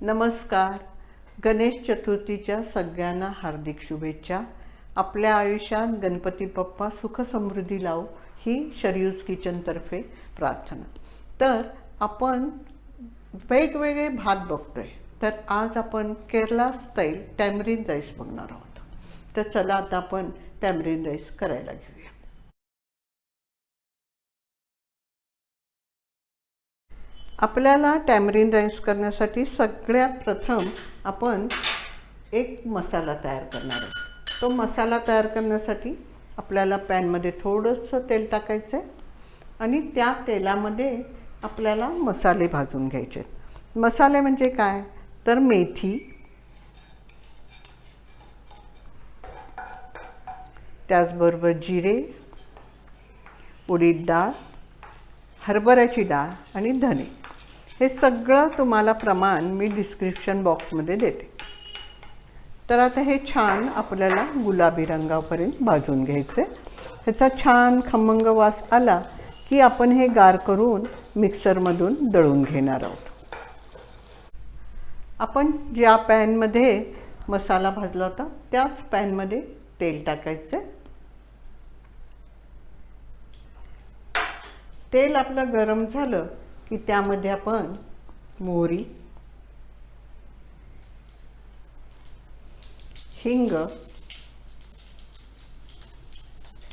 नमस्कार. गणेश चतुर्थीच्या सगळ्यांना हार्दिक शुभेच्छा. आपल्या आयुष्यात गणपती बाप्पा सुख समृद्धी लावो ही शरयूज किचनतर्फे प्रार्थना. तर आपण वेगवेगळे भात बघतो आहे तर आज आपण केरला स्टाईल टॅमरीन राईस बघणार आहोत. तर चला आता आपण टॅमरीन राईस करायला घेऊ आपल्याला टॅमरीन राईस करण्यासाठी सगळ्यात प्रथम आपण एक मसाला तयार करणार आहोत तो मसाला तयार करण्यासाठी आपल्याला पॅनमध्ये थोडंसं तेल टाकायचं आहे आणि त्या तेलामध्ये आपल्याला मसाले भाजून घ्यायचे आहेत. मसाले म्हणजे काय? तर मेथी त्याचबरोबर जिरे उडीद डाळ हरभऱ्याची डाळ आणि धने. हे सगळं तुम्हाला प्रमाण मी डिस्क्रिप्शन बॉक्समध्ये देते. तर आता हे छान आपल्याला गुलाबी रंगापर्यंत भाजून घ्यायचे ह्याचा छान खमंग वास आला की आपण हे गार करून मिक्सरमधून दळून घेणार आहोत. आपण ज्या पॅनमध्ये मसाला भाजला होता त्याच पॅनमध्ये तेल टाकायचं तेल आपलं गरम झालं की त्यामध्ये आपण मोहरी हिंग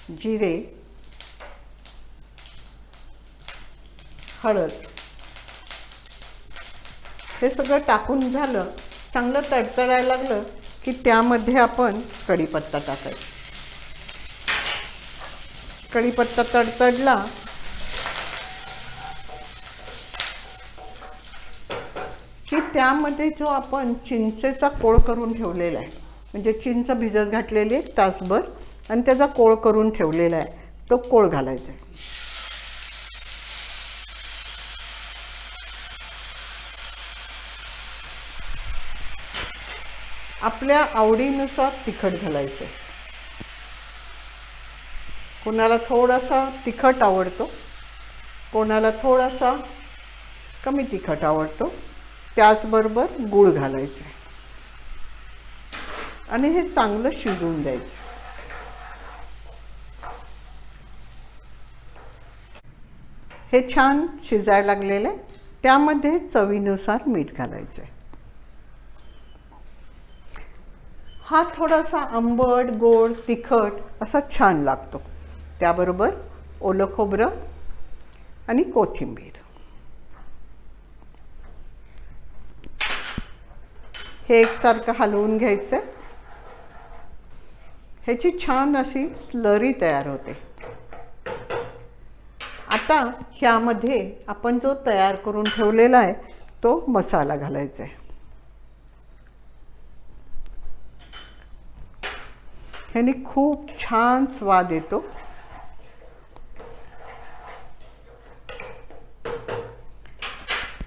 जिरे हळद हे सगळं टाकून झालं चांगलं तडतडायला लागलं की त्यामध्ये आपण कढीपत्ता टाकायचा. कढीपत्ता तडतडला त्यामध्ये जो आपण चिंचेचा कोळ करून ठेवलेला आहे म्हणजे चिंच भिजत घातलेली आहे तासभर आणि त्याचा कोळ करून ठेवलेला आहे तो कोळ घालायचा आहे. आपल्या आवडीनुसार तिखट घालायचं कोणाला थोडासा तिखट आवडतो कोणाला थोडासा कमी तिखट आवडतो त्याचबरोबर गूळ घालायचं. आणि हे चांगलं शिजवून द्यायचं. हे छान शिजायला लागलेलं आहे त्यामध्ये चवीनुसार मीठ घालायचं. आहे हा थोडासा आंबट गोड तिखट असा छान लागतो. त्याबरोबर ओलं खोबरं आणि कोथिंबीर. हे एकसारखं हलवून घ्यायचं ह्याची छान अशी स्लरी तयार होते. आता ह्यामध्ये आपण जो तयार करून ठेवलेला आहे तो मसाला घालायचा आहे ह्याने खूप छान स्वाद येतो.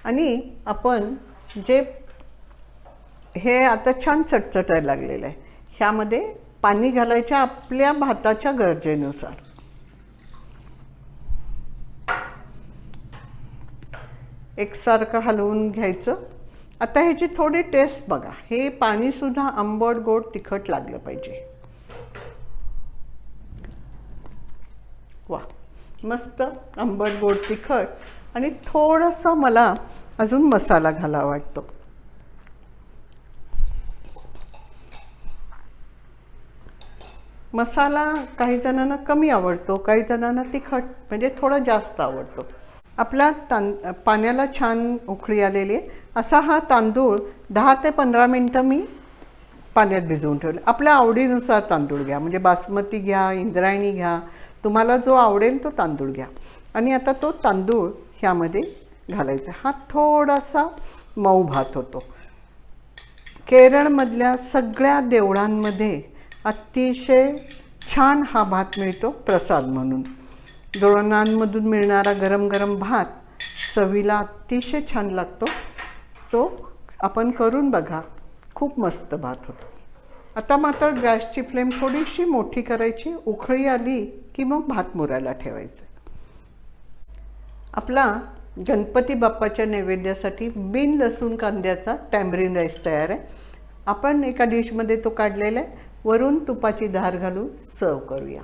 आणि आपण जे हे आता छान चटचटायला लागलेलं आहे. ह्यामध्ये पाणी घालायच्या आपल्या भाताच्या गरजेनुसार. एकसारखं हलवून घ्यायचं. आता ह्याची थोडी टेस्ट बघा. हे पाणीसुद्धा आंबट गोड तिखट लागलं पाहिजे. वा. मस्त आंबट गोड तिखट आणि थोडंसं मला अजून मसाला घाला वाटतो. मसाला काही जणांना कमी आवडतो काही जणांना तिखट म्हणजे थोडा जास्त आवडतो. आपला तां पाण्याला छान उकळी आलेली आहे. असा हा तांदूळ दहा ते पंधरा मिनटं मी पाण्यात भिजवून ठेवलं. आपल्या आवडीनुसार तांदूळ घ्या म्हणजे बासमती घ्या इंद्रायणी घ्या तुम्हाला जो आवडेल तो तांदूळ घ्या. आणि आता तो तांदूळ ह्यामध्ये घालायचा. हा थोडासा मऊ भात होतो. केरळमधल्या सगळ्या देवळांमध्ये अतिशय छान हा भात मिळतो प्रसाद म्हणून. दोळणांमधून मिळणारा गरम गरम भात चवीला अतिशय छान लागतो. तो आपण करून बघा. खूप मस्त भात होतो. आता मात्र गॅसची फ्लेम थोडीशी मोठी करायची. उखळी आली की मग भात मुरायला ठेवायचं. आपला गणपती बाप्पाच्या नैवेद्यासाठी बिन लसूण कांद्याचा टॅमरीन राईस तयार आहे. आपण एका डिशमध्ये तो काढलेला आहे. वरून तुपाची धार घालून सर्व करूया.